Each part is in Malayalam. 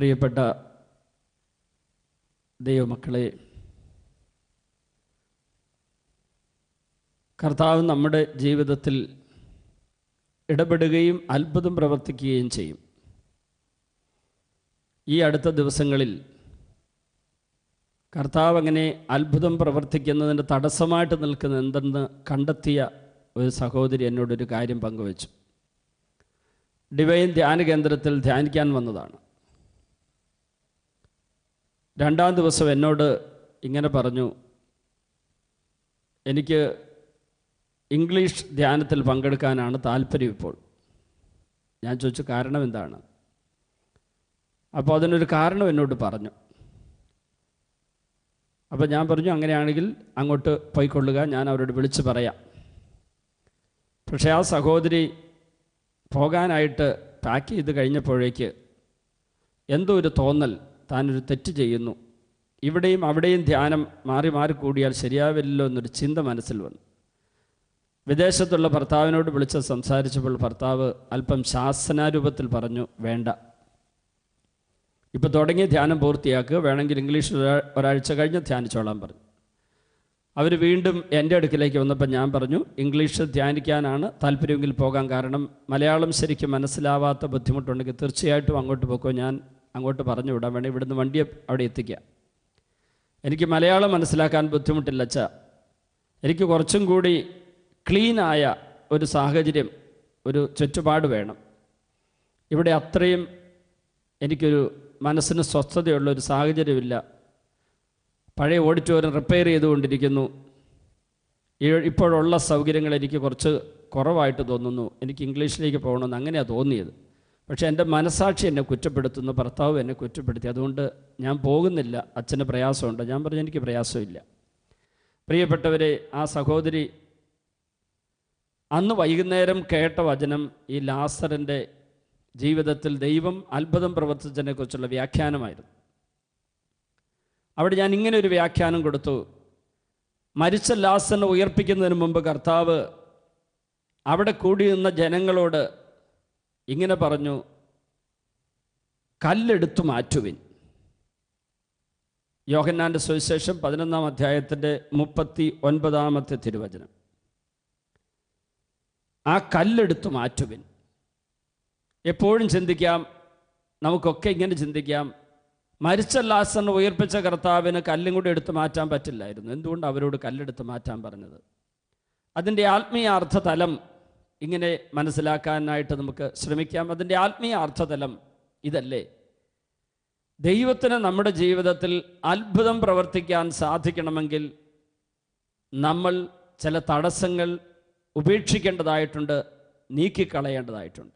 പ്രിയപ്പെട്ട ദൈവമക്കളെ കർത്താവ് നമ്മുടെ ജീവിതത്തിൽ ഇടപെടുകയും അത്ഭുതം പ്രവർത്തിക്കുകയും ചെയ്യും. ഈ അടുത്ത ദിവസങ്ങളിൽ കർത്താവ് അങ്ങനെ അത്ഭുതം പ്രവർത്തിക്കുന്നതിന്റെ തടസ്സമായിട്ട് നിൽക്കുന്ന എന്തെന്ന് കണ്ടെത്തിയ ഒരു സഹോദരി എന്നോടൊരു കാര്യം പങ്കുവച്ചു. ഡിവൈൻ ധ്യാന കേന്ദ്രത്തിൽ ധ്യാനിക്കാൻ വന്നതാണ്. രണ്ടാം ദിവസം എന്നോട് ഇങ്ങനെ പറഞ്ഞു എനിക്ക് ഇംഗ്ലീഷ് ധ്യാനത്തിൽ പങ്കെടുക്കാനാണ് താല്പര്യം ഇപ്പോൾ. ഞാൻ ചോദിച്ചു കാരണം എന്താണ്? അപ്പോൾ അതിനൊരു കാരണം എന്നോട് പറഞ്ഞു. അപ്പോൾ ഞാൻ പറഞ്ഞു അങ്ങനെയാണെങ്കിൽ അങ്ങോട്ട് പോയിക്കൊള്ളുക ഞാൻ അവരോട് വിളിച്ച് പറയാം. പക്ഷേ ആ സഹോദരി പോകാനായിട്ട് പാക്ക് ചെയ്ത് കഴിഞ്ഞപ്പോഴേക്ക് എന്തോ ഒരു തോന്നൽ താനൊരു തെറ്റ് ചെയ്യുന്നു. ഇവിടെയും അവിടെയും ധ്യാനം മാറി മാറി കൂടിയാൽ ശരിയാവില്ലല്ലോ എന്നൊരു ചിന്ത മനസ്സിൽ വന്നു. വിദേശത്തുള്ള ഭർത്താവിനോട് വിളിച്ച് സംസാരിച്ചപ്പോൾ ഭർത്താവ് അല്പം ശാസനാരൂപത്തിൽ പറഞ്ഞു വേണ്ട. ഇപ്പോൾ തുടങ്ങിയ ധ്യാനം പൂർത്തിയാക്കുക. വേണമെങ്കിൽ ഇംഗ്ലീഷിൽ ഒരാ- ഒരാഴ്ച കഴിഞ്ഞ് ധ്യാനിച്ചോളാൻ പറഞ്ഞു. അവർ വീണ്ടും എന്റെ അടുക്കിലേക്ക് വന്നപ്പോൾ ഞാൻ പറഞ്ഞു ഇംഗ്ലീഷ് ധ്യാനിക്കാനാണ് താല്പര്യമെങ്കിൽ പോകാൻ കാരണം മലയാളം ശരിക്കും മനസ്സിലാവാത്ത ബുദ്ധിമുട്ടുണ്ടെങ്കിൽ തീർച്ചയായിട്ടും അങ്ങോട്ട് പോക്കോ. ഞാൻ അങ്ങോട്ട് പറഞ്ഞു വിടാൻ വേണേൽ ഇവിടുന്ന് വണ്ടിയെ അവിടെ എത്തിക്കാം എനിക്ക് മലയാളം മനസ്സിലാക്കാൻ ബുദ്ധിമുട്ടില്ല അച്ഛ. എനിക്ക് കുറച്ചും കൂടി ക്ലീനായ ഒരു സാഹചര്യം ഒരു ചുറ്റുപാട് വേണം. ഇവിടെ അത്രയും എനിക്കൊരു മനസ്സിന് സ്വസ്ഥതയുള്ള ഒരു സാഹചര്യമില്ല. പഴയ ഓഡിറ്റോറിയം റിപ്പയർ ചെയ്തുകൊണ്ടിരിക്കുന്നു. ഇപ്പോഴുള്ള സൗകര്യങ്ങൾ എനിക്ക് കുറച്ച് കുറവായിട്ട് തോന്നുന്നു. എനിക്ക് ഇംഗ്ലീഷിലേക്ക് പോകണമെന്ന് അങ്ങനെയാണ് തോന്നിയത്. പക്ഷേ എന്റെ മനസാക്ഷി എന്നെ കുറ്റപ്പെടുത്തുന്നു ഭർത്താവ് എന്നെ കുറ്റപ്പെടുത്തി. അതുകൊണ്ട് ഞാൻ പോകുന്നില്ല. അച്ഛന് പ്രയാസമുണ്ട്. ഞാൻ പറഞ്ഞു എനിക്ക് പ്രയാസമില്ല. പ്രിയപ്പെട്ടവരെ ആ സഹോദരി അന്ന് വൈകുന്നേരം കേട്ട വചനം ഈ ലാസറിന്റെ ജീവിതത്തിൽ ദൈവം അത്ഭുതം പ്രവർത്തിച്ചതിനെക്കുറിച്ചുള്ള വ്യാഖ്യാനമായിരുന്നു. അവിടെ ഞാൻ ഇങ്ങനെ ഒരു വ്യാഖ്യാനം കൊടുത്തു. മരിച്ച ലാസറിനെ ഉയർപ്പിക്കുന്നതിന് മുമ്പ് കർത്താവ് അവിടെ കൂടി നിന്ന ജനങ്ങളോട് ഇങ്ങനെ പറഞ്ഞു കല്ലെടുത്തു മാറ്റുവിൻ. യോഹന്നാന്റെ സുവിശേഷം പതിനൊന്നാം അധ്യായത്തിന്റെ മുപ്പത്തി ഒൻപതാമത്തെ തിരുവചനം. ആ കല്ലെടുത്തു മാറ്റുവിൻ. എപ്പോഴും ചിന്തിക്കാം നമുക്കൊക്കെ ഇങ്ങനെ ചിന്തിക്കാം മരിച്ച ലാസറിനെ ഉയർപ്പിച്ച കർത്താവിന് കല്ലും കൂടി എടുത്തു മാറ്റാൻ പറ്റില്ലായിരുന്നു. എന്തുകൊണ്ട് അവരോട് കല്ലെടുത്ത് മാറ്റാൻ പറഞ്ഞത്? അതിന്റെ ആത്മീയാർത്ഥ അർത്ഥതലം ഇങ്ങനെ മനസ്സിലാക്കാനായിട്ട് നമുക്ക് ശ്രമിക്കാം. അതിന്റെ ആത്മീയ അർത്ഥതലം ഇതല്ലേ? ദൈവത്തിന് നമ്മുടെ ജീവിതത്തിൽ അത്ഭുതം പ്രവർത്തിക്കാൻ സാധിക്കണമെങ്കിൽ നമ്മൾ ചില തടസ്സങ്ങൾ ഉപേക്ഷിക്കേണ്ടതായിട്ടുണ്ട് നീക്കിക്കളയേണ്ടതായിട്ടുണ്ട്.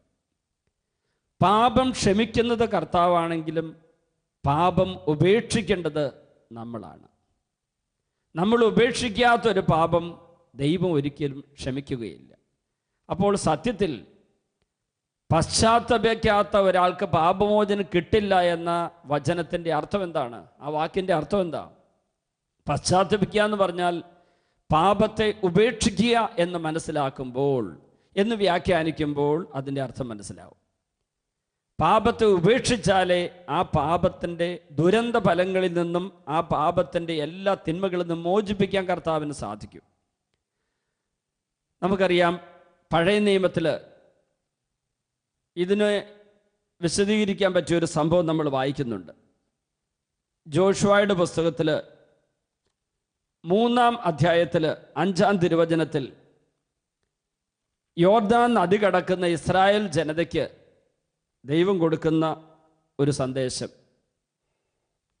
പാപം ക്ഷമിക്കുന്നത് കർത്താവാണെങ്കിലും പാപം ഉപേക്ഷിക്കേണ്ടത് നമ്മളാണ്. നമ്മൾ ഉപേക്ഷിക്കാത്തൊരു പാപം ദൈവം ഒരിക്കലും ക്ഷമിക്കുകയില്ല. അപ്പോൾ സത്യത്തിൽ പശ്ചാത്തപിക്കാത്ത ഒരാൾക്ക് പാപമോചനം കിട്ടില്ല എന്ന വചനത്തിന്റെ അർത്ഥം എന്താണ്? ആ വാക്കിന്റെ അർത്ഥം എന്താ? പശ്ചാത്തപിക്കുക എന്ന് പറഞ്ഞാൽ പാപത്തെ ഉപേക്ഷിക്കുക എന്ന് മനസ്സിലാക്കുമ്പോൾ എന്ന് വ്യാഖ്യാനിക്കുമ്പോൾ അതിന്റെ അർത്ഥം മനസ്സിലാവും. പാപത്തെ ഉപേക്ഷിച്ചാലേ ആ പാപത്തിന്റെ ദുരന്ത ഫലങ്ങളിൽ നിന്നും ആ പാപത്തിന്റെ എല്ലാ തിന്മകളിൽ നിന്നും മോചിപ്പിക്കാൻ കർത്താവിന് സാധിക്കും. നമുക്കറിയാം പഴയ നിയമത്തിൽ ഇതിനെ വിശദീകരിക്കാൻ പറ്റിയ ഒരു സംഭവം നമ്മൾ വായിക്കുന്നുണ്ട്. ജോഷുവായുടെ പുസ്തകത്തിൽ മൂന്നാം അധ്യായത്തിൽ അഞ്ചാം തിരുവചനത്തിൽ യോർദാൻ നദി കടക്കുന്ന ഇസ്രായേൽ ജനതയ്ക്ക് ദൈവം കൊടുക്കുന്ന ഒരു സന്ദേശം.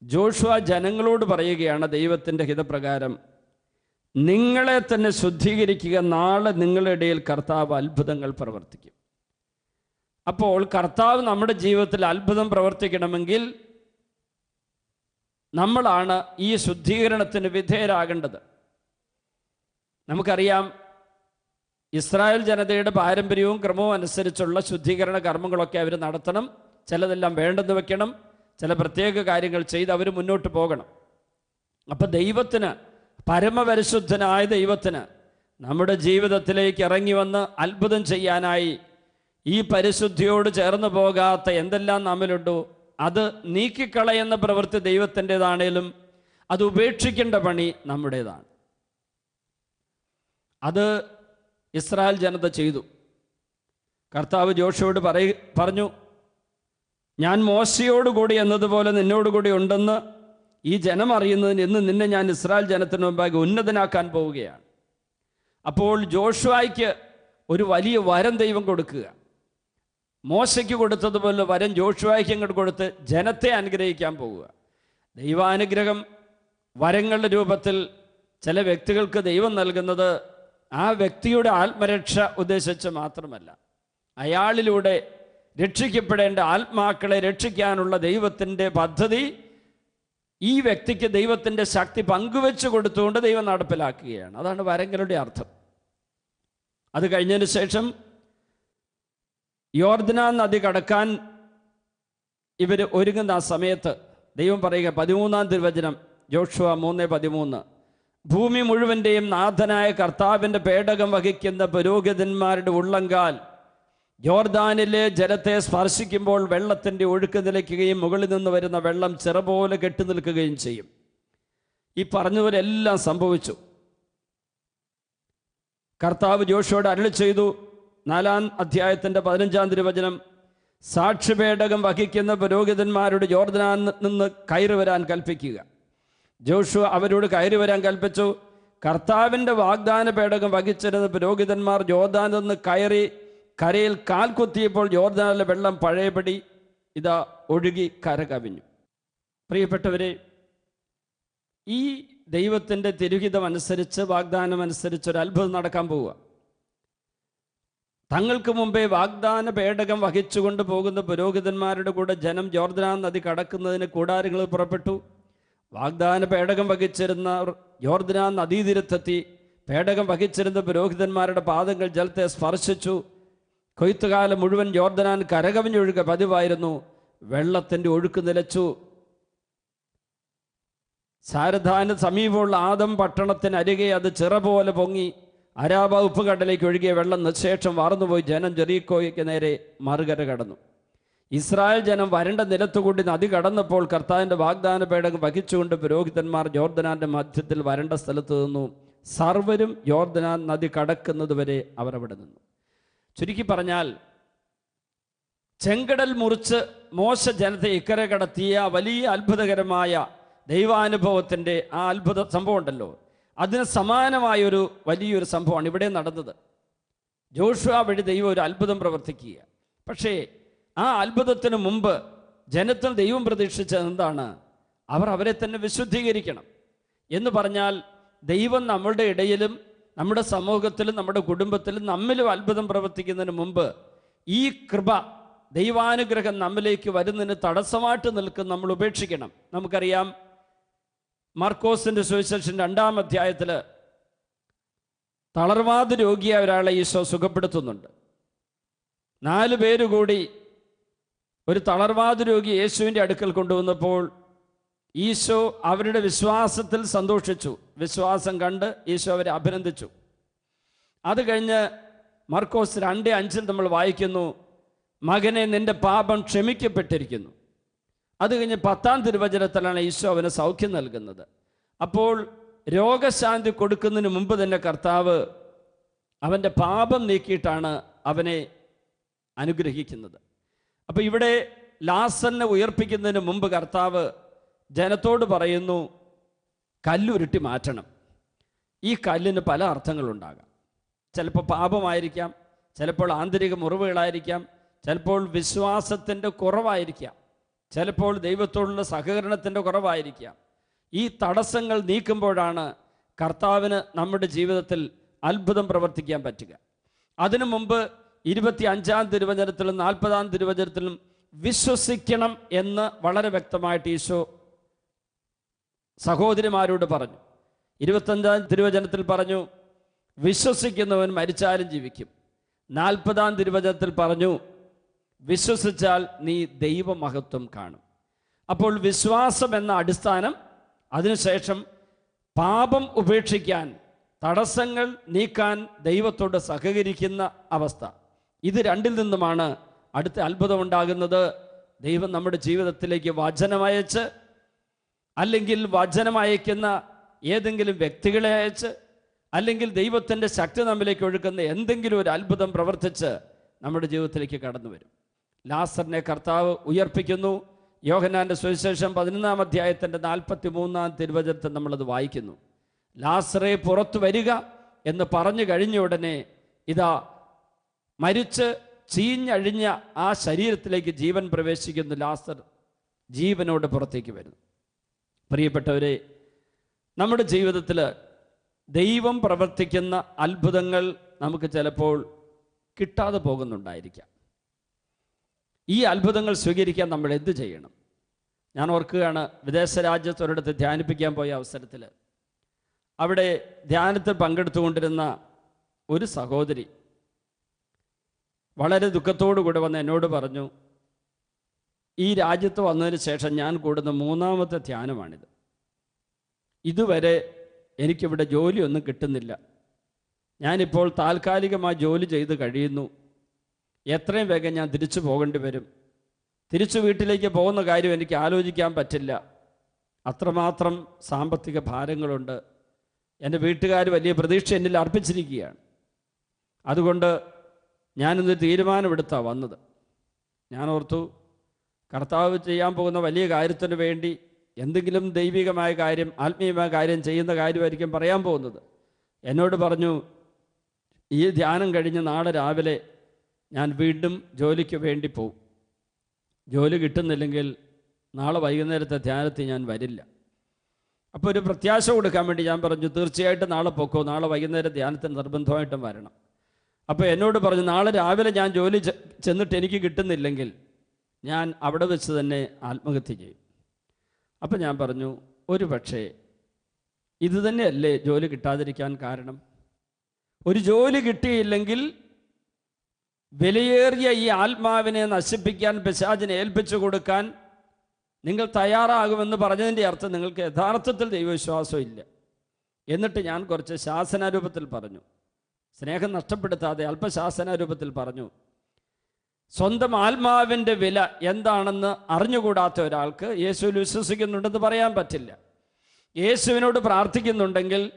ജോഷുവ ജനങ്ങളോട് പറയുകയാണ് ദൈവത്തിന്റെ ഹിതപ്രകാരം നിങ്ങളെ തന്നെ ശുദ്ധീകരിക്കുക. നാളെ നിങ്ങളുടെ ഇടയിൽ കർത്താവ് അത്ഭുതങ്ങൾ പ്രവർത്തിക്കും. അപ്പോൾ കർത്താവ് നമ്മുടെ ജീവിതത്തിൽ അത്ഭുതം പ്രവർത്തിക്കണമെങ്കിൽ നമ്മളാണ് ഈ ശുദ്ധീകരണത്തിന് വിധേയരാകേണ്ടത്. നമുക്കറിയാം ഇസ്രായേൽ ജനതയുടെ പാരമ്പര്യവും ക്രമവും അനുസരിച്ചുള്ള ശുദ്ധീകരണ കർമ്മങ്ങളൊക്കെ അവർ നടത്തണം. ചിലതെല്ലാം വേണ്ടെന്ന് വെക്കണം. ചില പ്രത്യേക കാര്യങ്ങൾ ചെയ്ത് അവർ മുന്നോട്ട് പോകണം. അപ്പം ദൈവത്തിന് പരമപരിശുദ്ധനായ ദൈവത്തിന് നമ്മുടെ ജീവിതത്തിലേക്ക് ഇറങ്ങി വന്ന് അത്ഭുതം ചെയ്യാനായി ഈ പരിശുദ്ധിയോട് ചേർന്ന് പോകാത്ത എന്തെല്ലാം നമ്മിലുണ്ടോ അത് നീക്കിക്കളയുന്ന പ്രവൃത്തി ദൈവത്തിന്റെതാണേലും അത് ഉപേക്ഷിക്കേണ്ട പണി നമ്മുടേതാണ്. അത് ഇസ്രായേൽ ജനത ചെയ്തു. കർത്താവ് ജോഷിയോട് പറയ പറഞ്ഞു ഞാൻ മോശയോടുകൂടി എന്നതുപോലെ നിന്നോടുകൂടി ഉണ്ടെന്ന് ഈ ജനം അറിയുന്നതിന് ഇന്ന് നിന്നെ ഞാൻ ഇസ്രായേൽ ജനത്തിന് മുമ്പാകെ ഉന്നതനാക്കാൻ പോവുകയാണ്. അപ്പോൾ ജോഷുവായ്ക്ക് ഒരു വലിയ വരം ദൈവം കൊടുക്കുക. മോശയ്ക്ക് കൊടുത്തതുപോലെ വരം ജോഷുവായ്ക്ക് അങ്ങോട്ട് കൊടുത്ത് ജനത്തെ അനുഗ്രഹിക്കാൻ പോവുക. ദൈവാനുഗ്രഹം വരങ്ങളുടെ രൂപത്തിൽ ചില വ്യക്തികൾക്ക് ദൈവം നൽകുന്നത് ആ വ്യക്തിയുടെ ആത്മരക്ഷ ഉദ്ദേശിച്ച് മാത്രമല്ല. അയാളിലൂടെ രക്ഷിക്കപ്പെടേണ്ട ആത്മാക്കളെ രക്ഷിക്കാനുള്ള ദൈവത്തിന്റെ പദ്ധതി ഈ വ്യക്തിക്ക് ദൈവത്തിന്റെ ശക്തി പങ്കുവെച്ച് കൊടുത്തുകൊണ്ട് ദൈവം നടപ്പിലാക്കുകയാണ്. അതാണ് വരങ്ങളുടെ അർത്ഥം. അത് കഴിഞ്ഞതിന് ശേഷം യോർദന നദി കടക്കാൻ ഇവർ ഒരുങ്ങുന്ന ആ സമയത്ത് ദൈവം പറയുക പതിമൂന്നാം തിരുവചനം ജോഷുവ മൂന്ന് പതിമൂന്ന്. ഭൂമി മുഴുവന്റെയും നാഥനായ കർത്താവിന്റെ പേടകം വഹിക്കുന്ന പുരോഹിതന്മാരുടെ ഉള്ളങ്കാൽ യോർദാനിലെ ജലത്തെ സ്പർശിക്കുമ്പോൾ വെള്ളത്തിന്റെ ഒഴുക്ക് നിലയ്ക്കുകയും മുകളിൽ നിന്ന് വരുന്ന വെള്ളം ചിറ പോലെ കെട്ടി നിൽക്കുകയും ചെയ്യും. ഈ പറഞ്ഞതുപോലെ എല്ലാം സംഭവിച്ചു. കർത്താവ് ജോഷിയോട് അരുളി ചെയ്തു. നാലാം അധ്യായത്തിന്റെ പതിനഞ്ചാം തിരുവചനം സാക്ഷിപേടകം വഹിക്കുന്ന പുരോഹിതന്മാരോട് ജോർദാനിൽ നിന്ന് കയറി വരാൻ കൽപ്പിക്കുക. ജോഷു അവരോട് കയറി വരാൻ കൽപ്പിച്ചു. കർത്താവിന്റെ വാഗ്ദാന പേടകം വഹിച്ചിരുന്ന പുരോഹിതന്മാർ ജോർദാനിൽ നിന്ന് കയറി കരയിൽ കാൽ കുത്തിയപ്പോൾ ജോർദാനിലെ വെള്ളം പഴയപടി ഇതാ ഒഴുകി കര കവിഞ്ഞു പ്രിയപ്പെട്ടവരെ ഈ ദൈവത്തിന്റെ തിരുഹിതം അനുസരിച്ച് വാഗ്ദാനം അനുസരിച്ച് ഒരു അത്ഭുതം നടക്കാൻ പോവുക. തങ്ങൾക്ക് മുമ്പേ വാഗ്ദാന പേടകം വഹിച്ചുകൊണ്ട് പോകുന്ന പുരോഹിതന്മാരുടെ കൂടെ ജനം ജോർദാൻ നദി കടക്കുന്നതിന് കൂടാരങ്ങളിൽ പുറപ്പെട്ടു. വാഗ്ദാന പേടകം വഹിച്ചിരുന്ന ജോർദാൻ നദീതീരത്തെത്തി. പേടകം വഹിച്ചിരുന്ന പുരോഹിതന്മാരുടെ പാദങ്ങൾ ജലത്തെ സ്പർശിച്ചു. കൊയ്ത്തുകാലം മുഴുവൻ ജോർദനാൻ കരകവിഞ്ഞൊഴുക പതിവായിരുന്നു. വെള്ളത്തിന്റെ ഒഴുക്ക് നിലച്ചു. സാരധാന് സമീപമുള്ള ആദം പട്ടണത്തിനരികെ അത് ചിറ പോലെ പൊങ്ങി. അരാബ ഉപ്പുകടലേക്ക് ഒഴുകിയ വെള്ളം നിശേഷം വാർന്നുപോയി. ജനം ജെറീക്കോയ്ക്ക് നേരെ മറുകര കടന്നു. ഇസ്രായേൽ ജനം വരണ്ട നിലത്തുകൂടി നദി കടന്നപ്പോൾ കർത്താവിന്റെ വാഗ്ദാന പേടകം വഹിച്ചുകൊണ്ട് പുരോഹിതന്മാർ ജോർദനാന്റെ മധ്യത്തിൽ വരണ്ട സ്ഥലത്ത് നിന്നു. സർവരും ജോർദനാൻ നദി കടക്കുന്നതുവരെ അവർ അവിടെ നിന്നു. ചുരുക്കി പറഞ്ഞാൽ ചെങ്കടൽ മുറിച്ച് മോശ ജനത്തെ ഇക്കര കടത്തിയ വലിയ അത്ഭുതകരമായ ദൈവാനുഭവത്തിന്റെ ആ അത്ഭുത സംഭവം ഉണ്ടല്ലോ അതിന് സമാനമായൊരു വലിയൊരു സംഭവമാണ് ഇവിടെ നടന്നത്. ജോഷുവ വഴി ദൈവം ഒരു അത്ഭുതം പ്രവർത്തിക്കുക പക്ഷേ ആ അത്ഭുതത്തിന് മുമ്പ് ജനത്തിന് ദൈവം പ്രതീക്ഷിച്ചത് എന്താണ്? അവർ അവരെ തന്നെ വിശുദ്ധീകരിക്കണം. എന്ന് പറഞ്ഞാൽ ദൈവം നമ്മളുടെ ഇടയിലും നമ്മുടെ സമൂഹത്തിലും നമ്മുടെ കുടുംബത്തിലും നമ്മിലും അത്ഭുതം പ്രവർത്തിക്കുന്നതിന് മുമ്പ് ഈ കൃപ ദൈവാനുഗ്രഹം നമ്മിലേക്ക് വരുന്നതിന് തടസ്സമായിട്ട് നിൽക്കുന്ന നമ്മൾ ഉപേക്ഷിക്കണം. നമുക്കറിയാം മാർക്കോസിന്റെ സുവിശേഷൻ രണ്ടാം അധ്യായത്തിൽ തളർവാദ രോഗിയായ ഒരാളെ ഈശോ സുഖപ്പെടുത്തുന്നുണ്ട്. നാല് പേര് കൂടി ഒരു തളർവാദ രോഗി യേശുവിന്റെ അടുക്കൽ കൊണ്ടുവന്നപ്പോൾ ഈശോ അവരുടെ വിശ്വാസത്തിൽ സന്തോഷിച്ചു. വിശ്വാസം കണ്ട് ഈശോ അവരെ അഭിനന്ദിച്ചു. അത് കഴിഞ്ഞ് മർക്കോസ് രണ്ട് അഞ്ചിൽ നമ്മൾ വായിക്കുന്നു മകനെ നിന്റെ പാപം ക്ഷമിക്കപ്പെട്ടിരിക്കുന്നു. അത് കഴിഞ്ഞ് പത്താം തിരുവചനത്തിലാണ് ഈശോ അവന് സൗഖ്യം നൽകുന്നത്. അപ്പോൾ രോഗശാന്തി കൊടുക്കുന്നതിന് മുമ്പ് തന്നെ കർത്താവ് അവന്റെ പാപം നീക്കിയിട്ടാണ് അവനെ അനുഗ്രഹിക്കുന്നത്. അപ്പോൾ ഇവിടെ ലാസനെ ഉയർപ്പിക്കുന്നതിന് മുമ്പ് കർത്താവ് ജനത്തോട് പറയുന്നു കല്ലുരുട്ടി മാറ്റണം. ഈ കല്ലിന് പല അർത്ഥങ്ങളുണ്ടാകാം. ചിലപ്പോൾ പാപമായിരിക്കാം ചിലപ്പോൾ ആന്തരിക മുറിവുകളായിരിക്കാം ചിലപ്പോൾ വിശ്വാസത്തിന്റെ കുറവായിരിക്കാം ചിലപ്പോൾ ദൈവത്തോടുള്ള സഹകരണത്തിന്റെ കുറവായിരിക്കാം. ഈ തടസ്സങ്ങൾ നീക്കുമ്പോഴാണ് കർത്താവിന് നമ്മുടെ ജീവിതത്തിൽ അത്ഭുതം പ്രവർത്തിക്കാൻ പറ്റുക. അതിനു മുമ്പ് ഇരുപത്തി അഞ്ചാം തിരുവചനത്തിലും നാൽപ്പതാം തിരുവചനത്തിലും വിശ്വസിക്കണം എന്ന് വളരെ വ്യക്തമായിട്ട് ഈശോ സഹോദരിമാരോട് പറഞ്ഞു. ഇരുപത്തഞ്ചാം തിരുവചനത്തിൽ പറഞ്ഞു വിശ്വസിക്കുന്നവൻ മരിച്ചാലും ജീവിക്കും. നാൽപ്പതാം തിരുവചനത്തിൽ പറഞ്ഞു വിശ്വസിച്ചാൽ നീ ദൈവമഹത്വം കാണും. അപ്പോൾ വിശ്വാസം എന്ന അടിസ്ഥാനം അതിനുശേഷം പാപം ഉപേക്ഷിക്കാൻ തടസ്സങ്ങൾ നീക്കാൻ ദൈവത്തോട് സഹകരിക്കുന്ന അവസ്ഥ. ഇത് രണ്ടിൽ നിന്നുമാണ് അടുത്ത അത്ഭുതം ഉണ്ടാകുന്നത്. ദൈവം നമ്മുടെ ജീവിതത്തിലേക്ക് വചനമയച്ച് അല്ലെങ്കിൽ വചനം അയക്കുന്ന ഏതെങ്കിലും വ്യക്തികളെ അയച്ച് അല്ലെങ്കിൽ ദൈവത്തിന്റെ ശക്തി നമ്മിലേക്ക് ഒഴുക്കുന്ന എന്തെങ്കിലും ഒരു അത്ഭുതം പ്രവർത്തിച്ച് നമ്മുടെ ജീവിതത്തിലേക്ക് കടന്നു വരും. ലാസറിനെ കർത്താവ് ഉയർപ്പിക്കുന്നു. യോഹനാന്റെ സുവിശേഷം പതിനൊന്നാം അധ്യായത്തിന്റെ നാൽപ്പത്തി മൂന്നാം തിരുവചനത്തിൽ നമ്മളത് വായിക്കുന്നു. ലാസറെ പുറത്തു വരിക എന്ന് പറഞ്ഞു കഴിഞ്ഞ ഉടനെ ഇതാ മരിച്ച് ചീഞ്ഞഴിഞ്ഞ ആ ശരീരത്തിലേക്ക് ജീവൻ പ്രവേശിക്കുന്നു. ലാസർ ജീവനോട് പുറത്തേക്ക് വരുന്നു. പ്രിയപ്പെട്ടവരെ നമ്മുടെ ജീവിതത്തിൽ ദൈവം പ്രവർത്തിക്കുന്ന അത്ഭുതങ്ങൾ നമുക്ക് ചിലപ്പോൾ കിട്ടാതെ പോകുന്നുണ്ടായിരിക്കാം. ഈ അത്ഭുതങ്ങൾ സ്വീകരിക്കാൻ നമ്മൾ എന്ത് ചെയ്യണം? ഞാൻ ഓർക്കുകയാണ് വിദേശ രാജ്യത്ത് ഒരിടത്ത് ധ്യാനിപ്പിക്കാൻ പോയ അവസരത്തിൽ അവിടെ ധ്യാനത്തിൽ പങ്കെടുത്തുകൊണ്ടിരുന്ന ഒരു സഹോദരി വളരെ ദുഃഖത്തോടു കൂടെ വന്ന് എന്നോട് പറഞ്ഞു ഈ രാജ്യത്ത് വന്നതിന് ശേഷം ഞാൻ കൂടുന്ന മൂന്നാമത്തെ ധ്യാനമാണിത്. ഇതുവരെ എനിക്കിവിടെ ജോലിയൊന്നും കിട്ടുന്നില്ല. ഞാനിപ്പോൾ താൽക്കാലികമായി ജോലി ചെയ്ത് കഴിയുന്നു. എത്രയും വേഗം ഞാൻ തിരിച്ചു പോകേണ്ടി വരും. തിരിച്ചു വീട്ടിലേക്ക് പോകുന്ന കാര്യം എനിക്ക് ആലോചിക്കാൻ പറ്റില്ല. അത്രമാത്രം സാമ്പത്തിക ഭാരങ്ങളുണ്ട്. എന്റെ വീട്ടുകാർ വലിയ പ്രതീക്ഷ എന്നിൽ അർപ്പിച്ചിരിക്കുകയാണ്. അതുകൊണ്ട് ഞാനിന്ന് തീരുമാനമെടുത്താണ് വന്നത്. ഞാൻ ഓർത്തു കർത്താവ് ചെയ്യാൻ പോകുന്ന വലിയ കാര്യത്തിന് വേണ്ടി എന്തെങ്കിലും ദൈവികമായ കാര്യം ആത്മീയമായ കാര്യം ചെയ്യുന്ന കാര്യമായിരിക്കും പറയാൻ പോകുന്നത്. എന്നോട് പറഞ്ഞു ഈ ധ്യാനം കഴിഞ്ഞ് നാളെ രാവിലെ ഞാൻ വീണ്ടും ജോലിക്ക് വേണ്ടി പോവും. ജോലി കിട്ടുന്നില്ലെങ്കിൽ നാളെ വൈകുന്നേരത്തെ ധ്യാനത്തിൽ ഞാൻ വരില്ല. അപ്പോൾ ഒരു പ്രത്യാശ കൊടുക്കാൻ വേണ്ടി ഞാൻ പറഞ്ഞു തീർച്ചയായിട്ടും നാളെ പൊക്കോ നാളെ വൈകുന്നേരം ധ്യാനത്തിന് നിർബന്ധമായിട്ടും വരണം. അപ്പോൾ എന്നോട് പറഞ്ഞു നാളെ രാവിലെ ഞാൻ ജോലി ചെന്നിട്ട് എനിക്ക് കിട്ടുന്നില്ലെങ്കിൽ ഞാൻ അവിടെ വെച്ച് തന്നെ ആത്മഹത്യ ചെയ്യും. അപ്പം ഞാൻ പറഞ്ഞു ഒരു പക്ഷേ ഇത് തന്നെയല്ലേ ജോലി കിട്ടാതിരിക്കാൻ കാരണം? ഒരു ജോലി കിട്ടിയില്ലെങ്കിൽ വിലയേറിയ ഈ ആത്മാവിനെ നശിപ്പിക്കാൻ പിശാചിനെ ഏൽപ്പിച്ചു കൊടുക്കാൻ നിങ്ങൾ തയ്യാറാകുമെന്ന് പറഞ്ഞതിന്റെ അർത്ഥം നിങ്ങൾക്ക് യഥാർത്ഥത്തിൽ ദൈവവിശ്വാസം ഇല്ല. എന്നിട്ട് ഞാൻ കുറച്ച് ശാസനാരൂപത്തിൽ പറഞ്ഞു. സ്നേഹം നഷ്ടപ്പെടുത്താതെ അല്പശാസനാരൂപത്തിൽ പറഞ്ഞു സ്വന്തം ആത്മാവിന്റെ വില എന്താണെന്ന് അറിഞ്ഞുകൂടാത്ത ഒരാൾക്ക് യേശുവിൽ വിശ്വസിക്കുന്നുണ്ടെന്ന് പറയാൻ പറ്റില്ല. യേശുവിനോട് പ്രാർത്ഥിക്കുന്നുണ്ടെങ്കിൽ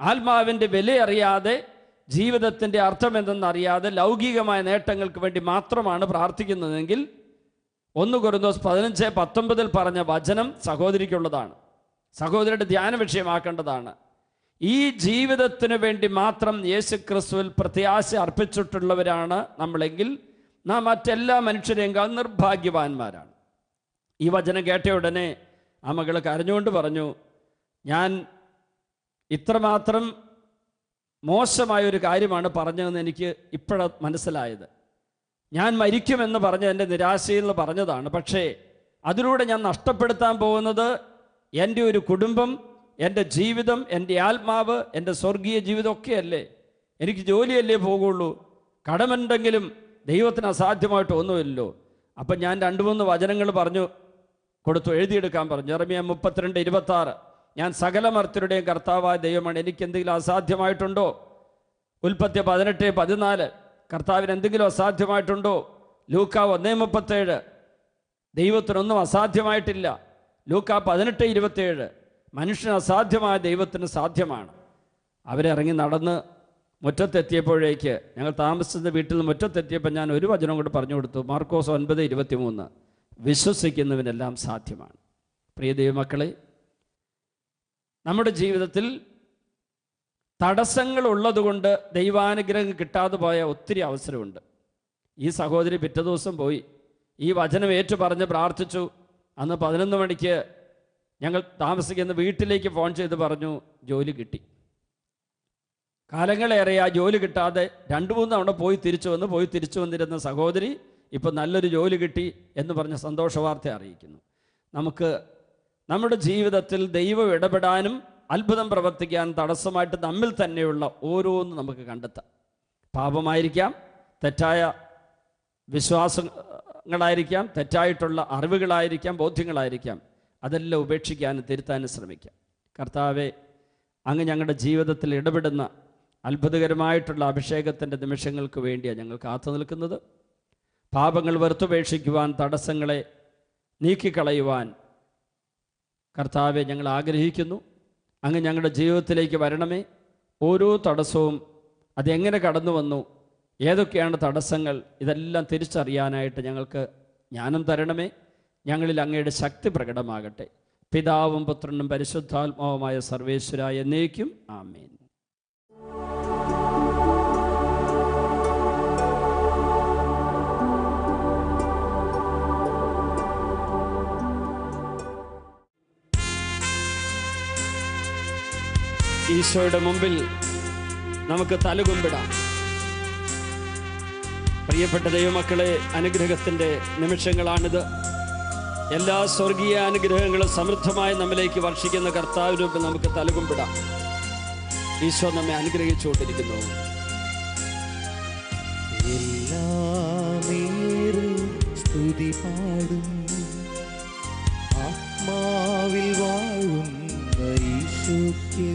ആത്മാവിന്റെ വില അറിയാതെ ജീവിതത്തിന്റെ അർത്ഥം എന്തെന്നറിയാതെ ലൗകികമായ നേട്ടങ്ങൾക്ക് വേണ്ടി മാത്രമാണ് പ്രാർത്ഥിക്കുന്നതെങ്കിൽ ഒന്ന് കൊറിന്തോസ് പതിനഞ്ച് പത്തൊമ്പതിൽ പറഞ്ഞ വചനം സഹോദരിക്കുള്ളതാണ്. സഹോദരിയുടെ ധ്യാന വിഷയമാക്കേണ്ടതാണ്. ഈ ജീവിതത്തിന് വേണ്ടി മാത്രം യേശു ക്രിസ്തുവിൽ പ്രത്യാശ അർപ്പിച്ചിട്ടുള്ളവരാണ് നമ്മളെങ്കിൽ നാം മറ്റെല്ലാ മനുഷ്യരെയും നിർഭാഗ്യവാന്മാരാണ്. ഈ വചനം കേട്ട ഉടനെ ആ മകൾ കരഞ്ഞുകൊണ്ട് പറഞ്ഞു ഞാൻ ഇത്രമാത്രം മോശമായ ഒരു കാര്യമാണ് പറഞ്ഞതെന്ന് എനിക്ക് ഇപ്പോഴാണ് മനസ്സിലായത്. ഞാൻ മരിക്കുമെന്ന് പറഞ്ഞ എന്റെ നിരാശയിൽ നിന്ന് പറഞ്ഞതാണ്. പക്ഷേ അതിലൂടെ ഞാൻ നഷ്ടപ്പെടുത്താൻ പോകുന്നത് എന്റെ ഒരു കുടുംബം എന്റെ ജീവിതം എന്റെ ആത്മാവ് എന്റെ സ്വർഗീയ ജീവിതമൊക്കെയല്ലേ? എനിക്ക് ജോലിയല്ലേ പോകുള്ളൂ. കടമുണ്ടെങ്കിലും ദൈവത്തിന് അസാധ്യമായിട്ട് ഒന്നുമില്ലല്ലോ. അപ്പം ഞാൻ രണ്ട് മൂന്ന് വചനങ്ങൾ പറഞ്ഞു കൊടുത്തു എഴുതിയെടുക്കാൻ പറഞ്ഞു. ഇറമിയ മുപ്പത്തിരണ്ട് ഇരുപത്താറ്. ഞാൻ സകല മർത്തരുടെയും കർത്താവായ ദൈവമാണ്. എനിക്ക് എന്തെങ്കിലും അസാധ്യമായിട്ടുണ്ടോ? ഉൽപ്പത്തി പതിനെട്ട് പതിനാല്. കർത്താവിന് എന്തെങ്കിലും അസാധ്യമായിട്ടുണ്ടോ? ലൂക്ക ഒന്നേ മുപ്പത്തേഴ്. ദൈവത്തിനൊന്നും അസാധ്യമായിട്ടില്ല. ലൂക്ക പതിനെട്ട് ഇരുപത്തേഴ്. മനുഷ്യന് അസാധ്യമായ ദൈവത്തിന് സാധ്യമാണ്. അവരിറങ്ങി നടന്ന് മുറ്റത്തെത്തിയപ്പോഴേക്ക് ഞങ്ങൾ താമസിച്ച വീട്ടിൽ നിന്ന് മുറ്റത്തെത്തിയപ്പോൾ ഞാൻ ഒരു വചനം കൂടെ പറഞ്ഞു കൊടുത്തു. മാർക്കോസ് ഒൻപത് ഇരുപത്തി മൂന്ന് വിശ്വസിക്കുന്നവനെല്ലാം സാധ്യമാണ്. പ്രിയ ദൈവമക്കളെ നമ്മുടെ ജീവിതത്തിൽ തടസ്സങ്ങൾ ഉള്ളതുകൊണ്ട് ദൈവാനുഗ്രഹം കിട്ടാതെ പോയ ഒത്തിരി അവസരമുണ്ട്. ഈ സഹോദരി പിറ്റേ ദിവസം പോയി. ഈ വചനം ഏറ്റു പറഞ്ഞ് പ്രാർത്ഥിച്ചു. അന്ന് പതിനൊന്ന് മണിക്ക് ഞങ്ങൾ താമസിക്കുന്ന വീട്ടിലേക്ക് ഫോൺ ചെയ്ത് പറഞ്ഞു ജോലി കിട്ടി. കാലങ്ങളേറെ ആ ജോലി കിട്ടാതെ രണ്ട് മൂന്ന് തവണ പോയി തിരിച്ചു വന്ന് പോയി തിരിച്ചു വന്നിരുന്ന സഹോദരി ഇപ്പം നല്ലൊരു ജോലി കിട്ടി എന്ന് പറഞ്ഞ സന്തോഷ വാർത്ത അറിയിക്കുന്നു. നമുക്ക് നമ്മുടെ ജീവിതത്തിൽ ദൈവം ഇടപെടാനും അത്ഭുതം പ്രവർത്തിക്കാൻ തടസ്സമായിട്ട് നമ്മിൽ തന്നെയുള്ള ഓരോന്ന് നമുക്ക് കണ്ടെത്താം. പാപമായിരിക്കാം തെറ്റായ വിശ്വാസങ്ങളായിരിക്കാം തെറ്റായിട്ടുള്ള അറിവുകളായിരിക്കാം ബോധ്യങ്ങളായിരിക്കാം. അതെല്ലാം ഉപേക്ഷിക്കാനും തിരുത്താനും ശ്രമിക്കാം. കർത്താവെ അങ്ങ് ഞങ്ങളുടെ ജീവിതത്തിൽ ഇടപെടുന്ന അത്ഭുതകരമായിട്ടുള്ള അഭിഷേകത്തിന്റെ നിമിഷങ്ങൾക്ക് വേണ്ടിയാണ് ഞങ്ങൾ കാത്തു നിൽക്കുന്നത്. പാപങ്ങൾ വെറുത്തുപേക്ഷിക്കുവാൻ തടസ്സങ്ങളെ നീക്കിക്കളയുവാൻ കർത്താവെ ഞങ്ങൾ ആഗ്രഹിക്കുന്നു. അങ്ങ് ഞങ്ങളുടെ ജീവിതത്തിലേക്ക് വരണമേ. ഓരോ തടസ്സവും അതെങ്ങനെ കടന്നു വന്നു ഏതൊക്കെയാണ് തടസ്സങ്ങൾ ഇതെല്ലാം തിരിച്ചറിയാനായിട്ട് ഞങ്ങൾക്ക് ജ്ഞാനം തരണമേ. ഞങ്ങളിൽ അങ്ങയുടെ ശക്തി പ്രകടമാകട്ടെ. പിതാവും പുത്രനും പരിശുദ്ധാത്മാവുമായ സർവേശ്വരായ എന്നേക്കും. ആമേൻ. ഈശോയുടെ മുമ്പിൽ നമുക്ക് തലകുമ്പിടാം. പ്രിയപ്പെട്ട ദൈവമക്കളെ അനുഗ്രഹത്തിന്റെ നിമിഷങ്ങളാണിത്. എല്ലാ സ്വർഗീയ അനുഗ്രഹങ്ങളും സമൃദ്ധമായി നമ്മിലേക്ക് വർഷിക്കുന്ന കർത്താവിന് മുമ്പിൽ നമുക്ക് തലകുമ്പിടാം. ഈശോ നമ്മെ അനുഗ്രഹിച്ചുകൊണ്ടിരിക്കുന്നു. സ്തുതി പാടും. ആത്മാവിൽ വാഴും ഈശോയ്ക്ക്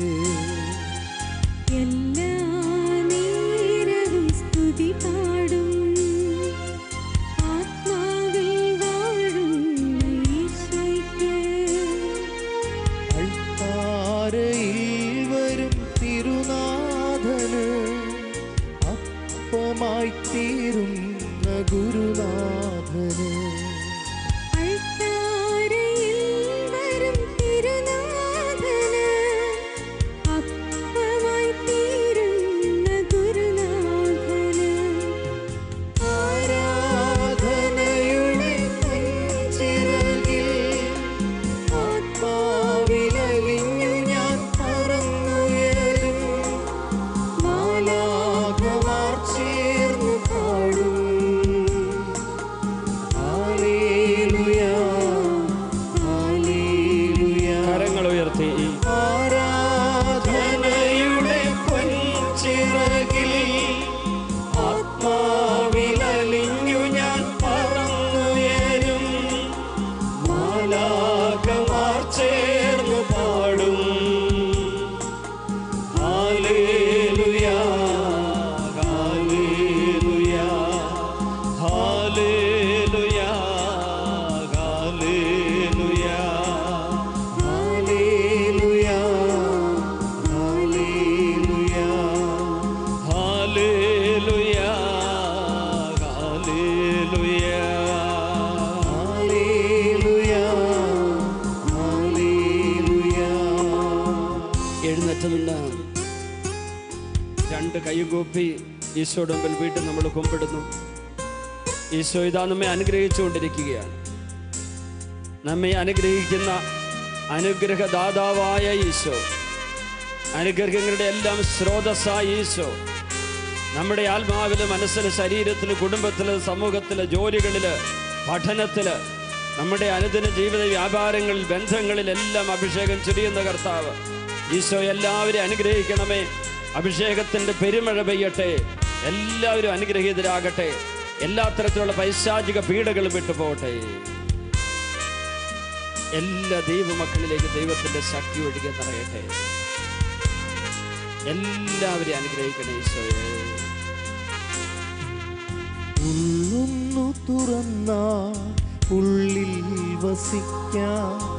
നിന്ന് രണ്ട് കൈകൂപ്പി ഈശോയുടെ മുമ്പിൽ വീട്ടിൽ നമ്മൾ കുമ്പിടുന്നു. ഈശോ ഇതാ നമ്മെ അനുഗ്രഹിച്ചുകൊണ്ടിരിക്കുകയാണ്. നമ്മെ അനുഗ്രഹിക്കുന്ന അനുഗ്രഹദാതാവായ ഈശോ. അനുഗ്രഹങ്ങളുടെ എല്ലാം സ്രോതസ്സായ ഈശോ. നമ്മുടെ ആത്മാവിൽ മനസ്സിൽ ശരീരത്തിൽ കുടുംബത്തിൽ സമൂഹത്തിൽ ജോലികളിൽ പഠനത്തിൽ നമ്മുടെ അനുദിന ജീവിത വ്യാപാരങ്ങളിൽ ബന്ധങ്ങളിലെല്ലാം അഭിഷേകം ചുരിയുന്ന കർത്താവ്. ഈശോ എല്ലാവരെയും അനുഗ്രഹിക്കണമേ. അഭിഷേകത്തിന്റെ പെരുമഴ പെയ്യട്ടെ. എല്ലാവരും അനുഗ്രഹീതരാകട്ടെ. എല്ലാ തരത്തിലുള്ള പൈശാചിക പീഡകളും വിട്ടുപോകട്ടെ. എല്ലാ ദൈവമക്കളിലേക്ക് ദൈവത്തിന്റെ ശക്തി ഒഴുകി നിറയട്ടെ. എല്ലാവരെയും അനുഗ്രഹിക്കണേ ഈശോയെ. ഉള്ളുന്നു തുറന്ന ഉള്ളിൽ വസിക്കാം.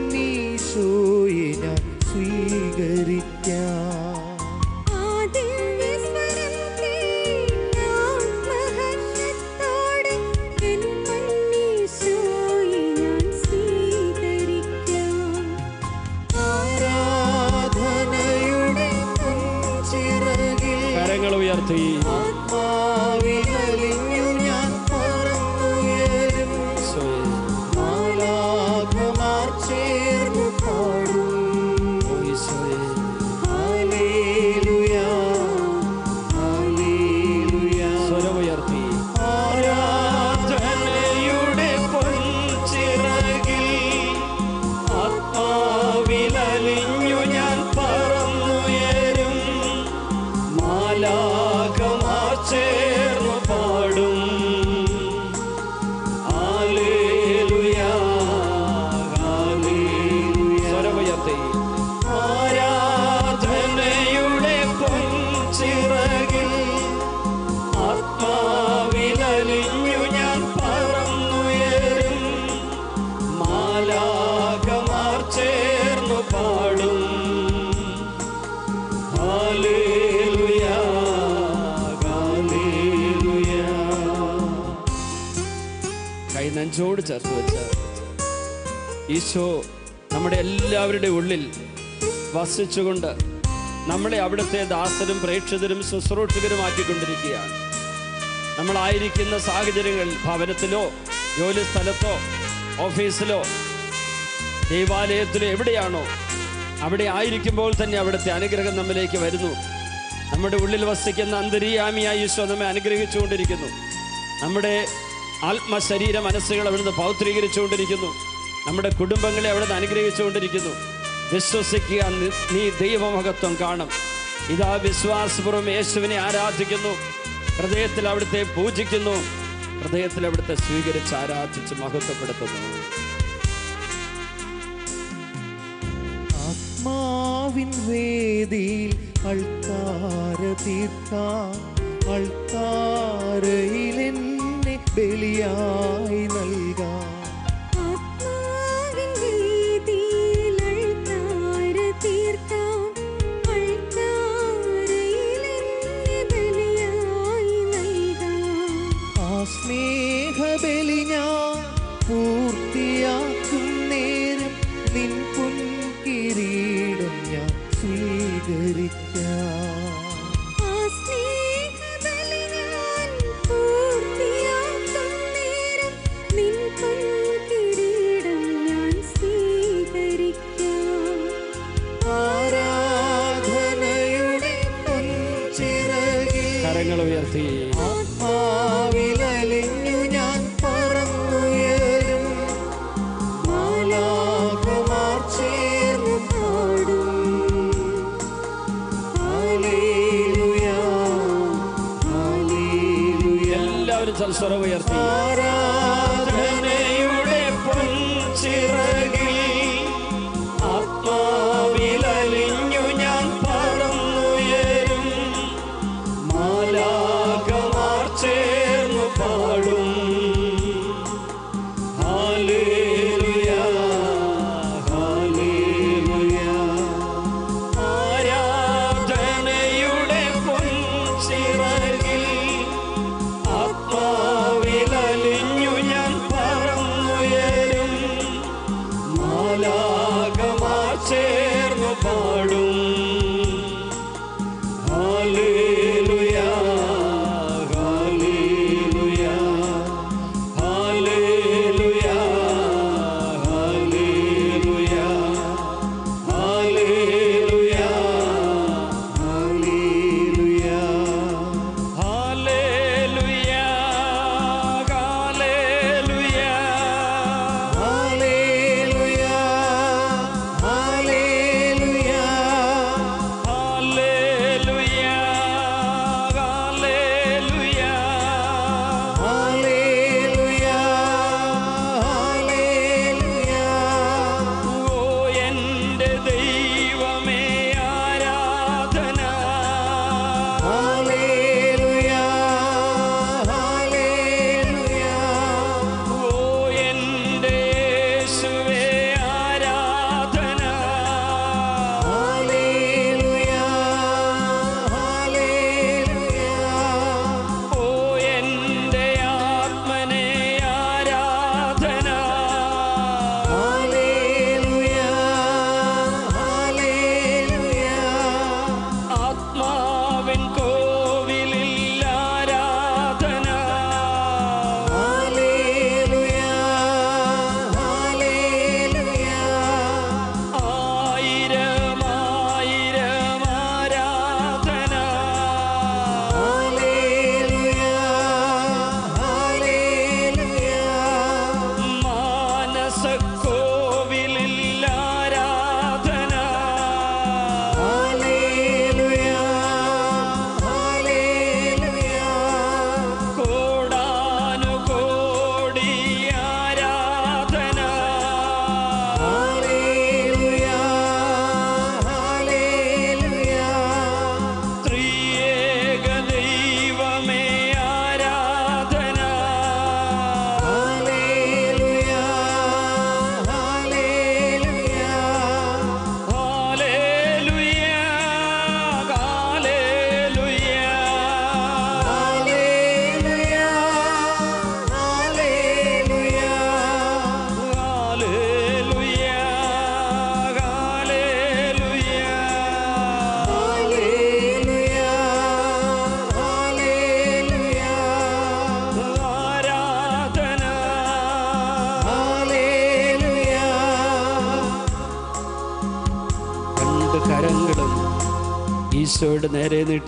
കരങ്ങൾ ഉയർത്തി. നെഞ്ചോട് ചേർത്ത് വെച്ച ഈശോ നമ്മുടെ എല്ലാവരുടെ ഉള്ളിൽ വസിച്ചുകൊണ്ട് നമ്മളെ അവിടുത്തെ ദാസരും പ്രേക്ഷിതരും ശുശ്രൂഷകരുമാക്കിക്കൊണ്ടിരിക്കുകയാണ് നമ്മളായിരിക്കുന്ന സാഹചര്യങ്ങൾ ഭവനത്തിലോ ജോലി സ്ഥലത്തോ ഓഫീസിലോ ദേവാലയത്തിലോ എവിടെയാണോ അവിടെ ആയിരിക്കുമ്പോൾ തന്നെ അവിടുത്തെ അനുഗ്രഹം നമ്മിലേക്ക് വരുന്നു. നമ്മുടെ ഉള്ളിൽ വസിക്കുന്ന അന്തരീയാമിയായ ഈശോ നമ്മെ അനുഗ്രഹിച്ചുകൊണ്ടിരിക്കുന്നു. നമ്മുടെ ആത്മശരീര മനസ്സുകൾ അവിടുന്ന് പൗത്രീകരിച്ചുകൊണ്ടിരിക്കുന്നു. നമ്മുടെ കുടുംബങ്ങളെ അവിടുന്ന് അനുഗ്രഹിച്ചുകൊണ്ടിരിക്കുന്നു. വിശ്വസിക്കുക നി- ദൈവമഹത്വം കാണും. ഇതാ വിശ്വാസപൂർവം യേശുവിനെ ആരാധിക്കുന്നു. ഹൃദയത്തിൽ അവിടുത്തെ പൂജിക്കുന്നു. ഹൃദയത്തിൽ അവിടുത്തെ സ്വീകരിച്ച് ആരാധിച്ച് മഹത്വപ്പെടുത്തുന്നു. ആത്മാവിൻ വേദിയിൽ അൾത്താര തീർത്ത അൾത്താരയിൽ എന്നെ ബലിയായി നൽകാം എല്ലാവരും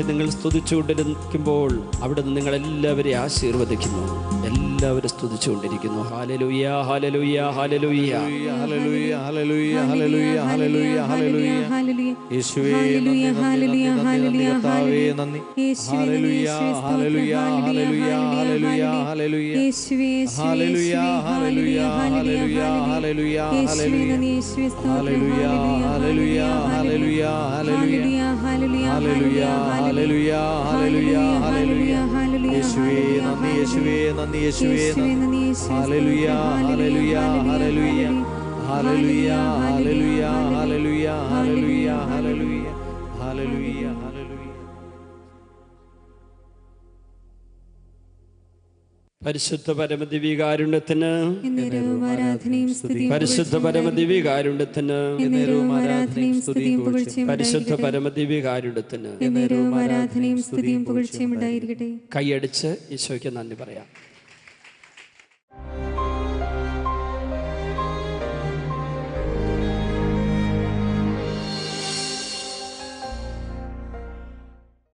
നീട്ടി നിങ്ങൾ സ്തുതിച്ചുകൊണ്ടിരിക്കുമ്പോൾ അവിടുന്ന് നിങ്ങൾ എല്ലാവരെയും ആശീർവദിക്കുന്നു. എല്ലാവരും സ്തുതിച്ചുകൊണ്ടിരിക്കുന്നു. ഹാലലുയ്യ ഹാലലുയ്യ ഹാലലുയ്യ ഹല്ലേലൂയ ഹല്ലേലൂയ ഹല്ലേലൂയ ഹല്ലേലൂയ ഹല്ലേലൂയ. യേശുവേ നന്ദി, നന്ദി, നന്ദി, കർത്താവേ, നന്ദി. ഹല്ലേലൂയ. ഹല്ലേലൂയ, ഹല്ലേലൂയ, ഹല്ലേലൂയ, ഹല്ലേലൂയ, ഹല്ലേലൂയ. ഹല്ലേലൂയ. ഹല്ലേലൂയ, ഹല്ലേലൂയ, ഹല്ലേലൂയ, ഹല്ലേലൂയ. ഹല്ലേലൂയ, ഹല്ലേലൂയ, ഹല്ലേലൂയ, ഹല്ലേലൂയ, ഹല്ലേലൂയ. ഹല്ലേലൂയ, യേശുവേ നന്ദി യേശുവേ നന്ദി യേശുവേ നന്ദി ഹല്ലേലൂയ ഹല്ലേലൂയ ഹല്ലേലൂയ ഹല്ലേലൂയ ഹല്ലേലൂയ ഹല്ലേലൂയ ഹല്ലേലൂയ ഹല്ലേലൂയ ഹല്ലേലൂയ പരിശുദ്ധ പരമദിവികാരുണ്യത്തിന് പരിശുദ്ധ പരമദിവികാരുണ്യത്തിന് പരിശുദ്ധ പരമദിവികാരുണ്യത്തിന് കൈയടിച്ച് ഈശോയ്ക്ക് നന്ദി പറയാം.